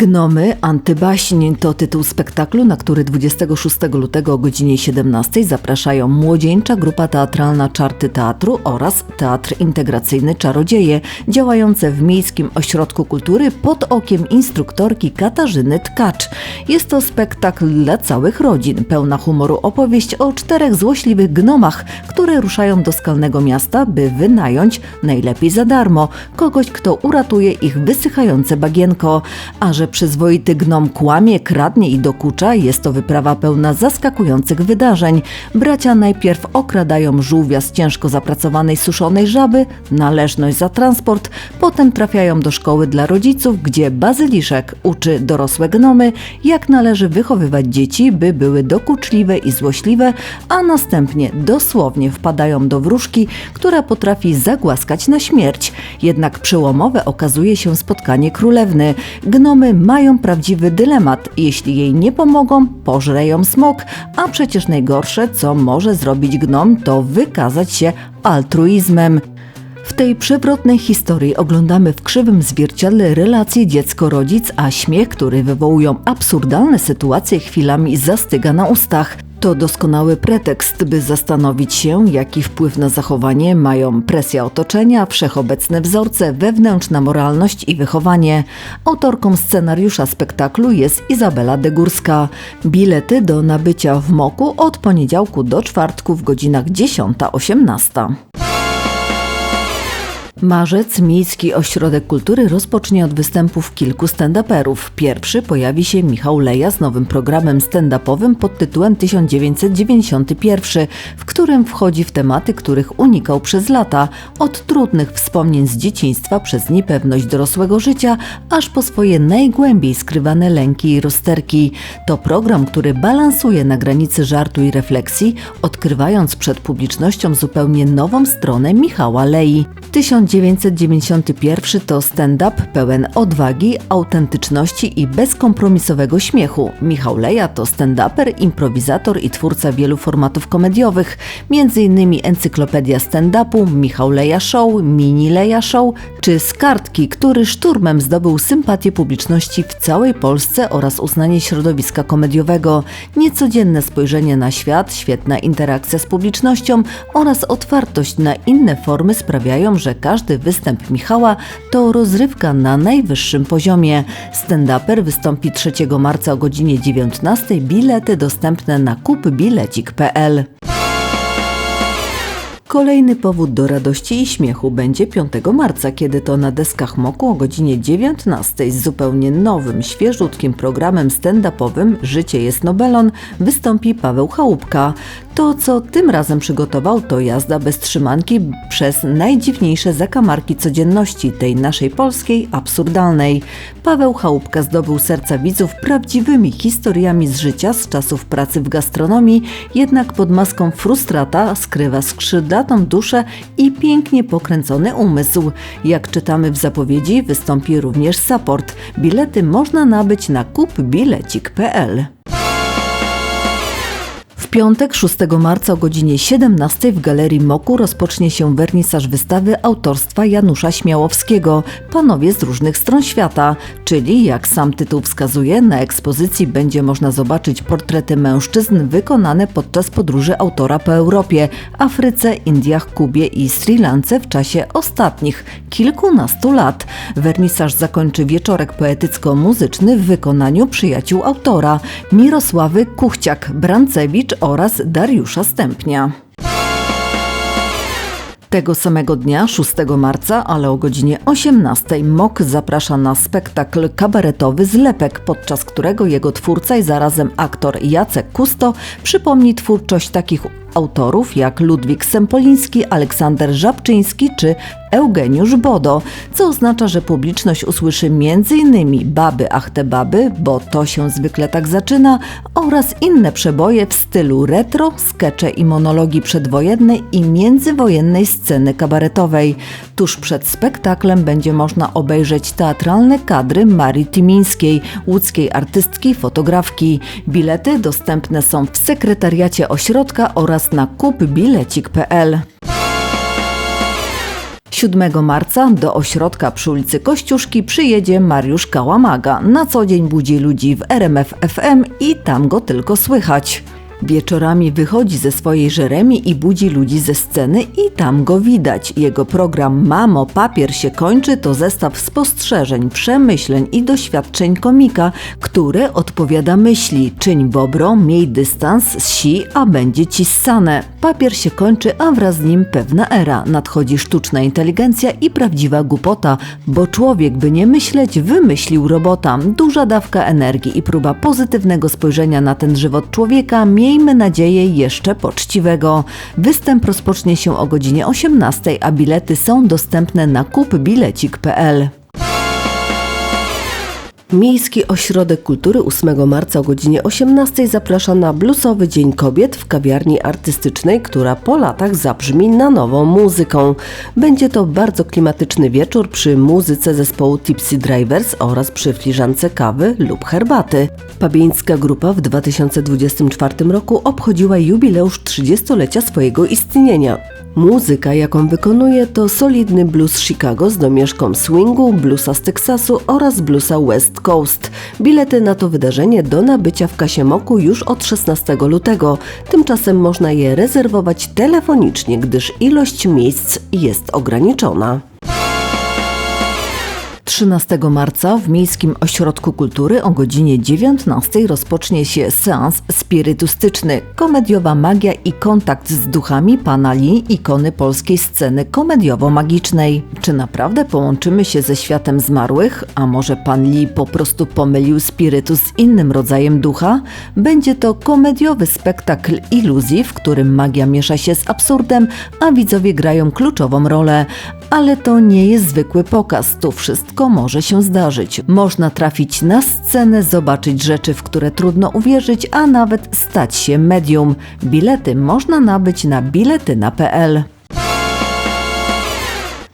Gnomy Antybaśń to tytuł spektaklu, na który 26 lutego o godzinie 17 zapraszają młodzieńcza grupa teatralna Czarty Teatru oraz Teatr Integracyjny Czarodzieje, działające w Miejskim Ośrodku Kultury pod okiem instruktorki Katarzyny Tkacz. Jest to spektakl dla całych rodzin, pełna humoru opowieść o czterech złośliwych gnomach, które ruszają do skalnego miasta, by wynająć, najlepiej za darmo, kogoś, kto uratuje ich wysychające bagienko. A że przyzwoity gnom kłamie, kradnie i dokucza, jest to wyprawa pełna zaskakujących wydarzeń. Bracia najpierw okradają żółwia z ciężko zapracowanej suszonej żaby, należność za transport, potem trafiają do szkoły dla rodziców, gdzie Bazyliszek uczy dorosłe gnomy, jak należy wychowywać dzieci, by były dokuczliwe i złośliwe, a następnie dosłownie wpadają do wróżki, która potrafi zagłaskać na śmierć. Jednak przełomowe okazuje się spotkanie królewny. Gnomy mają prawdziwy dylemat. Jeśli jej nie pomogą, pożre ją smok, a przecież najgorsze, co może zrobić gnom, to wykazać się altruizmem. W tej przewrotnej historii oglądamy w krzywym zwierciadle relacje dziecko-rodzic, a śmiech, który wywołują absurdalne sytuacje, chwilami zastyga na ustach. To doskonały pretekst, by zastanowić się, jaki wpływ na zachowanie mają presja otoczenia, wszechobecne wzorce, wewnętrzna moralność i wychowanie. Autorką scenariusza spektaklu jest Izabela Degórska. Bilety do nabycia w Moku od poniedziałku do czwartku w godzinach 10-18. Marzec Miejski Ośrodek Kultury rozpocznie od występów kilku stand-uperów. Pierwszy pojawi się Michał Leja z nowym programem stand-upowym pod tytułem 1991, w którym wchodzi w tematy, których unikał przez lata, od trudnych wspomnień z dzieciństwa przez niepewność dorosłego życia, aż po swoje najgłębiej skrywane lęki i rozterki. To program, który balansuje na granicy żartu i refleksji, odkrywając przed publicznością zupełnie nową stronę Michała Lei. 1991 to stand-up pełen odwagi, autentyczności i bezkompromisowego śmiechu. Michał Leja to stand-uper, improwizator i twórca wielu formatów komediowych, m.in. Encyklopedia Stand-upu, Michał Leja Show, Mini Leja Show czy z kartki, który szturmem zdobył sympatię publiczności w całej Polsce oraz uznanie środowiska komediowego. Niecodzienne spojrzenie na świat, świetna interakcja z publicznością oraz otwartość na inne formy sprawiają, że każdy występ Michała to rozrywka na najwyższym poziomie. Stand-uper wystąpi 3 marca o godzinie 19. Bilety dostępne na kupbilecik.pl. Kolejny powód do radości i śmiechu będzie 5 marca, kiedy to na deskach Moku o godzinie 19 z zupełnie nowym, świeżutkim programem stand-upowym Życie jest Nobelon wystąpi Paweł Chałupka. To, co tym razem przygotował, to jazda bez trzymanki przez najdziwniejsze zakamarki codzienności tej naszej polskiej, absurdalnej. Paweł Chałupka zdobył serca widzów prawdziwymi historiami z życia z czasów pracy w gastronomii, jednak pod maską frustrata skrywa skrzydlatą duszę i pięknie pokręcony umysł. Jak czytamy w zapowiedzi, wystąpi również support. Bilety można nabyć na kupbilecik.pl. W piątek 6 marca o godzinie 17 w Galerii Moku rozpocznie się wernisaż wystawy autorstwa Janusza Śmiałowskiego Panowie z różnych stron świata, czyli jak sam tytuł wskazuje, na ekspozycji będzie można zobaczyć portrety mężczyzn wykonane podczas podróży autora po Europie, Afryce, Indiach, Kubie i Sri Lance w czasie ostatnich kilkunastu lat. Wernisaż zakończy wieczorek poetycko-muzyczny w wykonaniu przyjaciół autora Mirosławy Kuchciak, Brancewicz oraz Dariusza Stępnia. Tego samego dnia, 6 marca, ale o godzinie 18, MOK zaprasza na spektakl kabaretowy Zlepek, podczas którego jego twórca i zarazem aktor Jacek Kusto przypomni twórczość takich autorów jak Ludwik Sempoliński, Aleksander Żabczyński czy Eugeniusz Bodo, co oznacza, że publiczność usłyszy m.in. Baby ach te bo to się zwykle tak zaczyna, oraz inne przeboje w stylu retro, skecze i monologi przedwojennej i międzywojennej sceny kabaretowej. Tuż przed spektaklem będzie można obejrzeć teatralne kadry Marii Tymińskiej, łódzkiej artystki, fotografki. Bilety dostępne są w sekretariacie ośrodka oraz na kupbilecik.pl. 7 marca do ośrodka przy ulicy Kościuszki przyjedzie Mariusz Kałamaga. Na co dzień budzi ludzi w RMF FM i tam go tylko słychać. Wieczorami wychodzi ze swojej żeremi i budzi ludzi ze sceny i tam go widać. Jego program Mamo, papier się kończy to zestaw spostrzeżeń, przemyśleń i doświadczeń komika, który odpowiada myśli czyń bobro, miej dystans, si, a będzie ci ssane. Papier się kończy, a wraz z nim pewna era. Nadchodzi sztuczna inteligencja i prawdziwa głupota, bo człowiek, by nie myśleć, wymyślił robota. Duża dawka energii i próba pozytywnego spojrzenia na ten żywot człowieka, miejmy nadzieję jeszcze poczciwego. Występ rozpocznie się o godzinie 18, a bilety są dostępne na kupbilecik.pl. Miejski Ośrodek Kultury 8 marca o godzinie 18 zaprasza na bluesowy Dzień Kobiet w kawiarni artystycznej, która po latach zabrzmi na nową muzyką. Będzie to bardzo klimatyczny wieczór przy muzyce zespołu Tipsy Drivers oraz przy filiżance kawy lub herbaty. Pabieńska grupa w 2024 roku obchodziła jubileusz 30-lecia swojego istnienia. Muzyka, jaką wykonuje, to solidny blues Chicago z domieszką swingu, bluesa z Teksasu oraz bluesa West Coast. Bilety na to wydarzenie do nabycia w kasie Moku już od 16 lutego. Tymczasem można je rezerwować telefonicznie, gdyż ilość miejsc jest ograniczona. 13 marca w Miejskim Ośrodku Kultury o godzinie 19 rozpocznie się seans spirytystyczny, komediowa magia i kontakt z duchami pana Lee, ikony polskiej sceny komediowo-magicznej. Czy naprawdę połączymy się ze światem zmarłych? A może pan Lee po prostu pomylił spirytus z innym rodzajem ducha? Będzie to komediowy spektakl iluzji, w którym magia miesza się z absurdem, a widzowie grają kluczową rolę. Ale to nie jest zwykły pokaz, tu wszystko może się zdarzyć. Można trafić na scenę, zobaczyć rzeczy, w które trudno uwierzyć, a nawet stać się medium. Bilety można nabyć na biletyna.pl.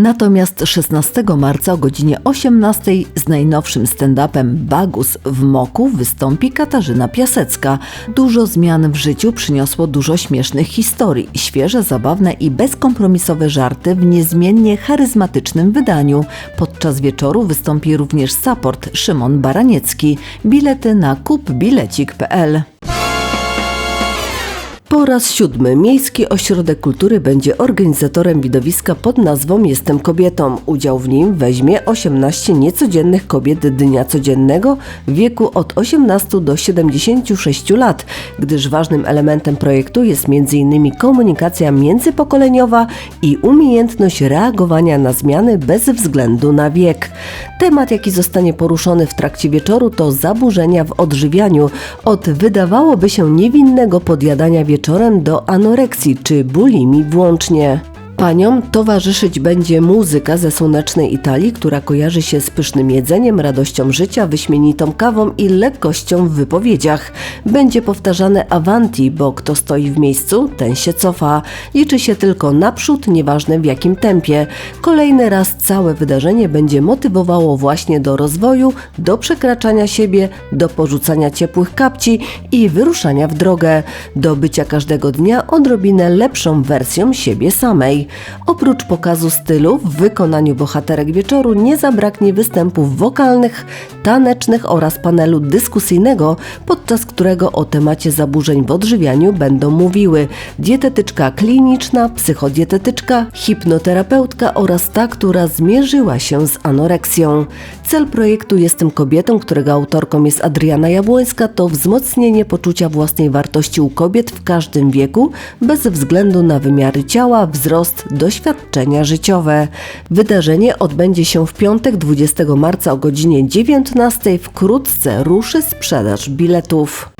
Natomiast 16 marca o godzinie 18 z najnowszym stand-upem Bagus w Moku wystąpi Katarzyna Piasecka. Dużo zmian w życiu przyniosło dużo śmiesznych historii, świeże, zabawne i bezkompromisowe żarty w niezmiennie charyzmatycznym wydaniu. Podczas wieczoru wystąpi również support Szymon Baraniecki. Bilety na kupbilecik.pl Po raz siódmy Miejski Ośrodek Kultury będzie organizatorem widowiska pod nazwą Jestem kobietą. Udział w nim weźmie 18 niecodziennych kobiet dnia codziennego w wieku od 18 do 76 lat, gdyż ważnym elementem projektu jest m.in. komunikacja międzypokoleniowa i umiejętność reagowania na zmiany bez względu na wiek. Temat, jaki zostanie poruszony w trakcie wieczoru to zaburzenia w odżywianiu od wydawałoby się niewinnego podjadania wieczorem do anoreksji czy bulimi włącznie. Paniom towarzyszyć będzie muzyka ze słonecznej Italii, która kojarzy się z pysznym jedzeniem, radością życia, wyśmienitą kawą i lekkością w wypowiedziach. Będzie powtarzane avanti, bo kto stoi w miejscu, ten się cofa. Liczy się tylko naprzód, nieważne w jakim tempie. Kolejny raz całe wydarzenie będzie motywowało właśnie do rozwoju, do przekraczania siebie, do porzucania ciepłych kapci i wyruszania w drogę, do bycia każdego dnia odrobinę lepszą wersją siebie samej. Oprócz pokazu stylu w wykonaniu bohaterek wieczoru nie zabraknie występów wokalnych, tanecznych oraz panelu dyskusyjnego, podczas którego o temacie zaburzeń w odżywianiu będą mówiły dietetyczka kliniczna, psychodietetyczka, hipnoterapeutka oraz ta, która zmierzyła się z anoreksją. Cel projektu Jestem kobietą, którego autorką jest Adriana Jabłońska, to wzmocnienie poczucia własnej wartości u kobiet w każdym wieku, bez względu na wymiary ciała, wzrost, doświadczenia życiowe. Wydarzenie odbędzie się w piątek 20 marca o godzinie 19. Wkrótce ruszy sprzedaż biletów.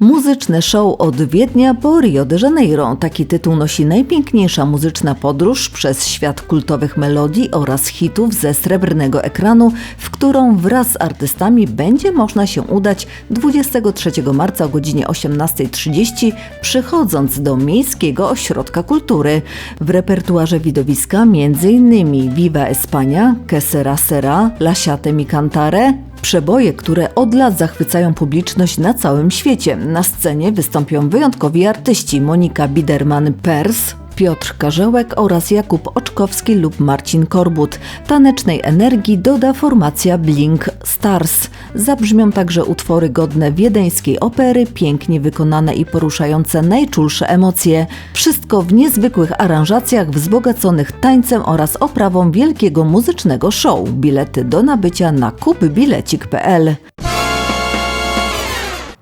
Muzyczne show od Wiednia po Rio de Janeiro. Taki tytuł nosi najpiękniejsza muzyczna podróż przez świat kultowych melodii oraz hitów ze srebrnego ekranu, w którą wraz z artystami będzie można się udać 23 marca o godzinie 18.30, przychodząc do Miejskiego Ośrodka Kultury. W repertuarze widowiska m.in. Viva Espania, Que Sera Sera, La Siate Mi Cantare, Przeboje, które od lat zachwycają publiczność na całym świecie. Na scenie wystąpią wyjątkowi artyści Monika Biderman-Pers, Piotr Karzełek oraz Jakub Oczkowski lub Marcin Korbut. Tanecznej energii doda formacja Blink Stars. Zabrzmią także utwory godne wiedeńskiej opery, pięknie wykonane i poruszające najczulsze emocje. Wszystko w niezwykłych aranżacjach wzbogaconych tańcem oraz oprawą wielkiego muzycznego show. Bilety do nabycia na kupbilecik.pl.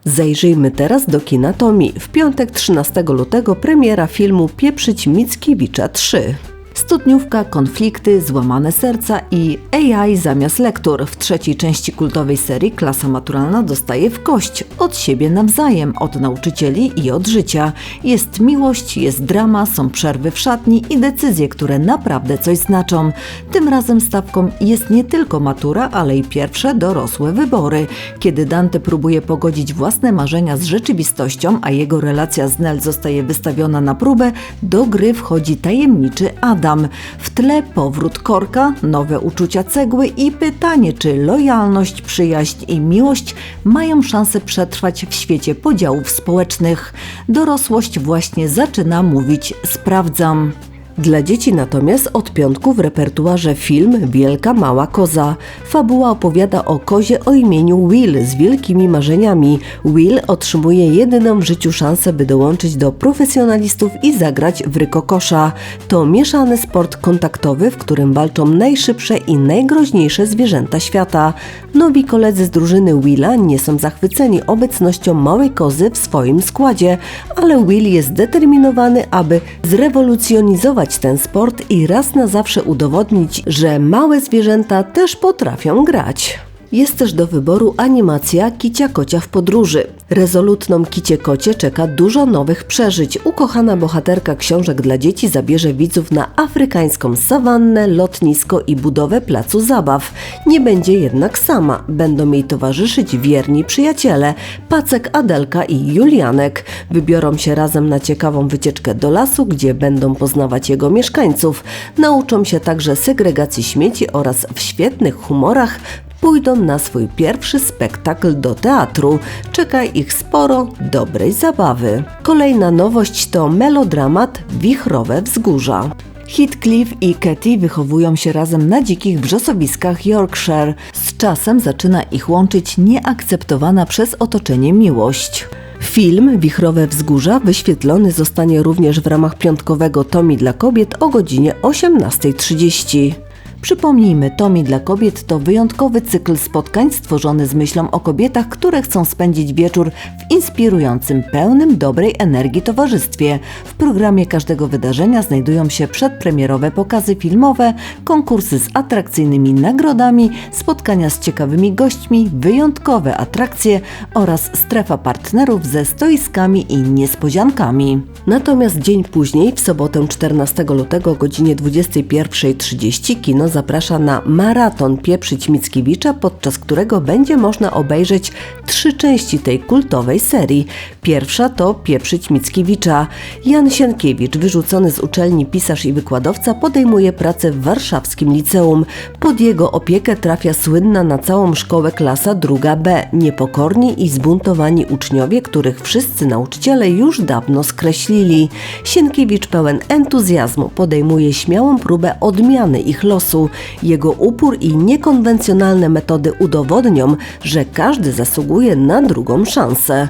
Zajrzyjmy teraz do kina Tomi. W piątek 13 lutego premiera filmu Pieprzyć Mickiewicza 3. Studniówka, konflikty, złamane serca i AI zamiast lektur. W trzeciej części kultowej serii klasa maturalna dostaje w kość od siebie nawzajem, od nauczycieli i od życia. Jest miłość, jest drama, są przerwy w szatni i decyzje, które naprawdę coś znaczą. Tym razem stawką jest nie tylko matura, ale i pierwsze dorosłe wybory. Kiedy Dante próbuje pogodzić własne marzenia z rzeczywistością, a jego relacja z Nel zostaje wystawiona na próbę, do gry wchodzi tajemniczy Adam. W tle powrót korka, nowe uczucia cegły i pytanie, czy lojalność, przyjaźń i miłość mają szansę przetrwać w świecie podziałów społecznych. Dorosłość właśnie zaczyna mówić sprawdzam. Dla dzieci natomiast od piątku w repertuarze film Wielka Mała Koza. Fabuła opowiada o kozie o imieniu Will z wielkimi marzeniami. Will otrzymuje jedyną w życiu szansę, by dołączyć do profesjonalistów i zagrać w rykokosza. To mieszany sport kontaktowy, w którym walczą najszybsze i najgroźniejsze zwierzęta świata. Nowi koledzy z drużyny Willa nie są zachwyceni obecnością małej kozy w swoim składzie, ale Will jest zdeterminowany, aby zrewolucjonizować ten sport i raz na zawsze udowodnić, że małe zwierzęta też potrafią grać. Jest też do wyboru animacja Kicia Kocia w podróży. Rezolutną Kicie Kocie czeka dużo nowych przeżyć. Ukochana bohaterka książek dla dzieci zabierze widzów na afrykańską sawannę, lotnisko i budowę placu zabaw. Nie będzie jednak sama. Będą jej towarzyszyć wierni przyjaciele Pacek, Adelka i Julianek. Wybiorą się razem na ciekawą wycieczkę do lasu, gdzie będą poznawać jego mieszkańców. Nauczą się także segregacji śmieci oraz w świetnych humorach pójdą na swój pierwszy spektakl do teatru. Czeka ich sporo dobrej zabawy. Kolejna nowość to melodramat Wichrowe Wzgórza. Heathcliff i Katie wychowują się razem na dzikich wrzosowiskach Yorkshire. Z czasem zaczyna ich łączyć nieakceptowana przez otoczenie miłość. Film Wichrowe Wzgórza wyświetlony zostanie również w ramach piątkowego Tomi dla kobiet o godzinie 18.30. Przypomnijmy, Tomi dla kobiet to wyjątkowy cykl spotkań stworzony z myślą o kobietach, które chcą spędzić wieczór w inspirującym, pełnym dobrej energii towarzystwie. W programie każdego wydarzenia znajdują się przedpremierowe pokazy filmowe, konkursy z atrakcyjnymi nagrodami, spotkania z ciekawymi gośćmi, wyjątkowe atrakcje oraz strefa partnerów ze stoiskami i niespodziankami. Natomiast dzień później, w sobotę 14 lutego o godzinie 21.30 kino zaprasza na maraton Pieprzyć Mickiewicza, podczas którego będzie można obejrzeć trzy części tej kultowej serii. Pierwsza to Pieprzyć Mickiewicza. Jan Sienkiewicz, wyrzucony z uczelni pisarz i wykładowca, podejmuje pracę w warszawskim liceum. Pod jego opiekę trafia słynna na całą szkołę klasa druga B, niepokorni i zbuntowani uczniowie, których wszyscy nauczyciele już dawno skreślili. Sienkiewicz pełen entuzjazmu podejmuje śmiałą próbę odmiany ich losu. Jego upór i niekonwencjonalne metody udowodnią, że każdy zasługuje na drugą szansę.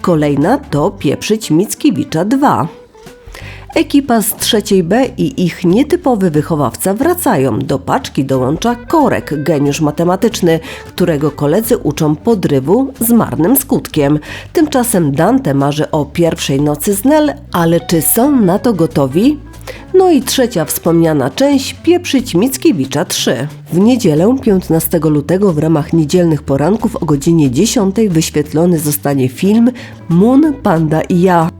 Kolejna to Pieprzyć Mickiewicza 2. Ekipa z trzeciej B i ich nietypowy wychowawca wracają. Do paczki dołącza Korek, geniusz matematyczny, którego koledzy uczą podrywu z marnym skutkiem. Tymczasem Dante marzy o pierwszej nocy z Nel, ale czy są na to gotowi? No i trzecia wspomniana część Pieprzyć Mickiewicza 3. W niedzielę 15 lutego w ramach niedzielnych poranków o godzinie 10 wyświetlony zostanie film Moon, Panda i ja.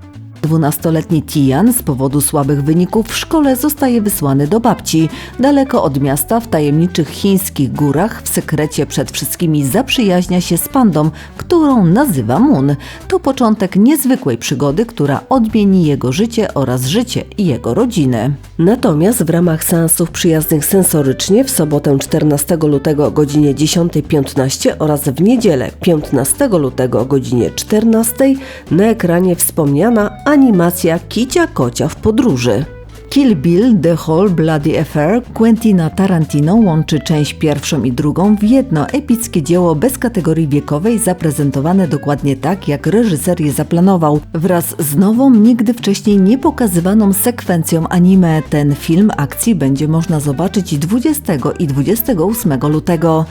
Dwunastoletni Tian z powodu słabych wyników w szkole zostaje wysłany do babci. Daleko od miasta, w tajemniczych chińskich górach, w sekrecie przed wszystkimi zaprzyjaźnia się z pandą, którą nazywa Moon. To początek niezwykłej przygody, która odmieni jego życie oraz życie jego rodziny. Natomiast w ramach seansów przyjaznych sensorycznie w sobotę 14 lutego o godzinie 10.15 oraz w niedzielę 15 lutego o godzinie 14 na ekranie wspomniana animacja Kicia Kocia w podróży. Kill Bill The Whole Bloody Affair Quentina Tarantino łączy część pierwszą i drugą w jedno epickie dzieło bez kategorii wiekowej zaprezentowane dokładnie tak, jak reżyser je zaplanował, wraz z nową, nigdy wcześniej nie pokazywaną sekwencją anime. Ten film akcji będzie można zobaczyć 20 i 28 lutego.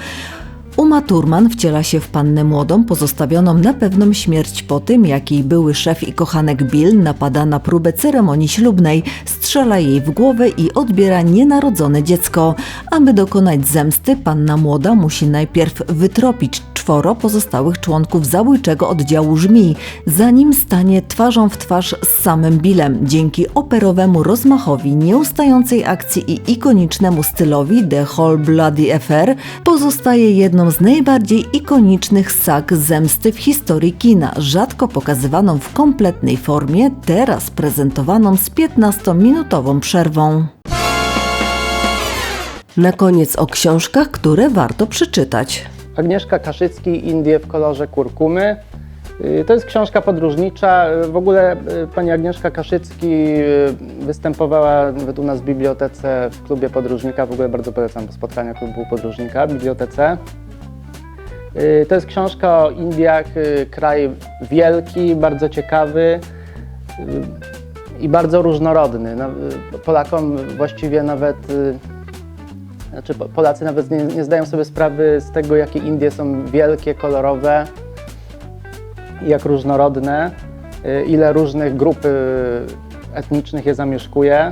Uma Thurman wciela się w pannę młodą, pozostawioną na pewną śmierć po tym, jak jej były szef i kochanek Bill napada na próbę ceremonii ślubnej, strzela jej w głowę i odbiera nienarodzone dziecko. Aby dokonać zemsty, panna młoda musi najpierw wytropić czworo pozostałych członków zabójczego oddziału żmij, zanim stanie twarzą w twarz z samym Billem. Dzięki operowemu rozmachowi, nieustającej akcji i ikonicznemu stylowi The Whole Bloody Affair pozostaje jedną z najbardziej ikonicznych sag zemsty w historii kina, rzadko pokazywaną w kompletnej formie, teraz prezentowaną z 15-minutową przerwą. Na koniec o książkach, które warto przeczytać. Agnieszka Kaszycki, Indie w kolorze kurkumy. Y, To jest książka podróżnicza. Y, W ogóle y, pani Agnieszka Kaszycki występowała u nas w bibliotece w klubie podróżnika. W ogóle bardzo polecam spotkania klubu podróżnika w bibliotece. Y, To jest książka o Indiach, y, kraj wielki, bardzo ciekawy y, i bardzo różnorodny. No, Polakom właściwie nawet znaczy Po- Polacy nawet nie, nie zdają sobie sprawy z tego, jakie Indie są wielkie, kolorowe jak różnorodne, ile różnych grup etnicznych je zamieszkuje.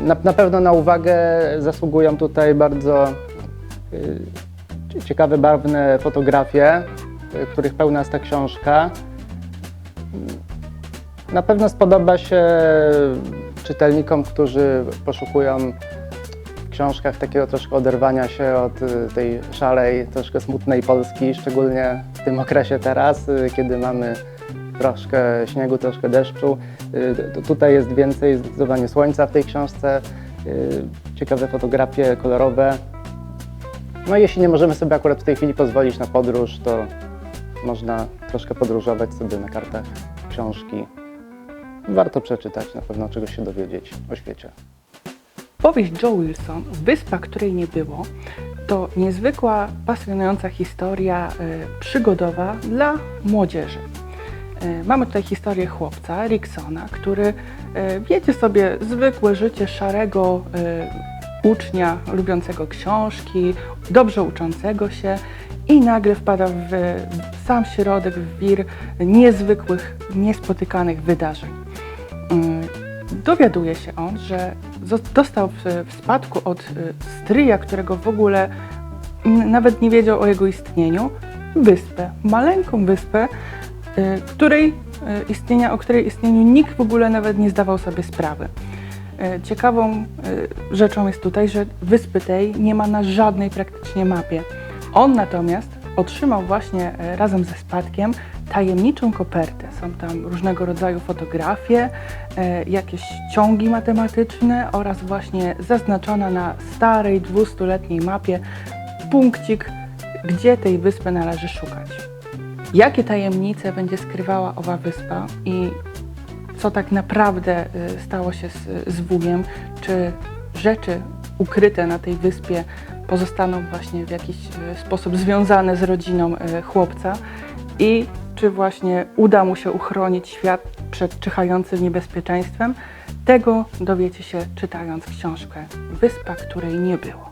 Na, na pewno na uwagę zasługują tutaj bardzo ciekawe, barwne fotografie, których pełna jest ta książka. Na pewno spodoba się czytelnikom, którzy poszukują w książkach takiego troszkę oderwania się od y, tej szarej, troszkę smutnej Polski, szczególnie w tym okresie teraz, y, kiedy mamy troszkę śniegu, troszkę deszczu. Y, Tutaj jest więcej zdecydowanie słońca w tej książce, ciekawe fotografie kolorowe. No i jeśli nie możemy sobie akurat w tej chwili pozwolić na podróż, to można troszkę podróżować sobie na kartach książki. Warto przeczytać, na pewno czegoś się dowiedzieć o świecie. Powieść Joe Wilson, Wyspa, której nie było, to niezwykła, pasjonująca historia y, przygodowa dla młodzieży. Y, mamy tutaj historię chłopca, Ricksona, który y, wiedzie sobie zwykłe życie szarego ucznia lubiącego książki, dobrze uczącego się i nagle wpada w, sam środek, w wir niezwykłych, niespotykanych wydarzeń. Mm, dowiaduje się on, że dostał w, spadku od y, stryja, którego w ogóle nawet nie wiedział o jego istnieniu, wyspę, maleńką wyspę, y, której y, istnienia, o której istnieniu nikt w ogóle nawet nie zdawał sobie sprawy. Y, Ciekawą y, rzeczą jest tutaj, że wyspy tej nie ma na żadnej praktycznie mapie. On natomiast otrzymał właśnie e, razem ze spadkiem tajemniczą kopertę. Są tam różnego rodzaju fotografie, e, jakieś ciągi matematyczne oraz właśnie zaznaczona na starej 200-letniej mapie punkcik, gdzie tej wyspy należy szukać. Jakie tajemnice będzie skrywała owa wyspa i co tak naprawdę y, stało się z, z Bugiem, czy rzeczy ukryte na tej wyspie pozostaną właśnie w jakiś y, sposób związane z rodziną y, chłopca? I czy właśnie uda mu się uchronić świat przed czyhającym niebezpieczeństwem, tego dowiecie się czytając książkę Wyspa, której nie było.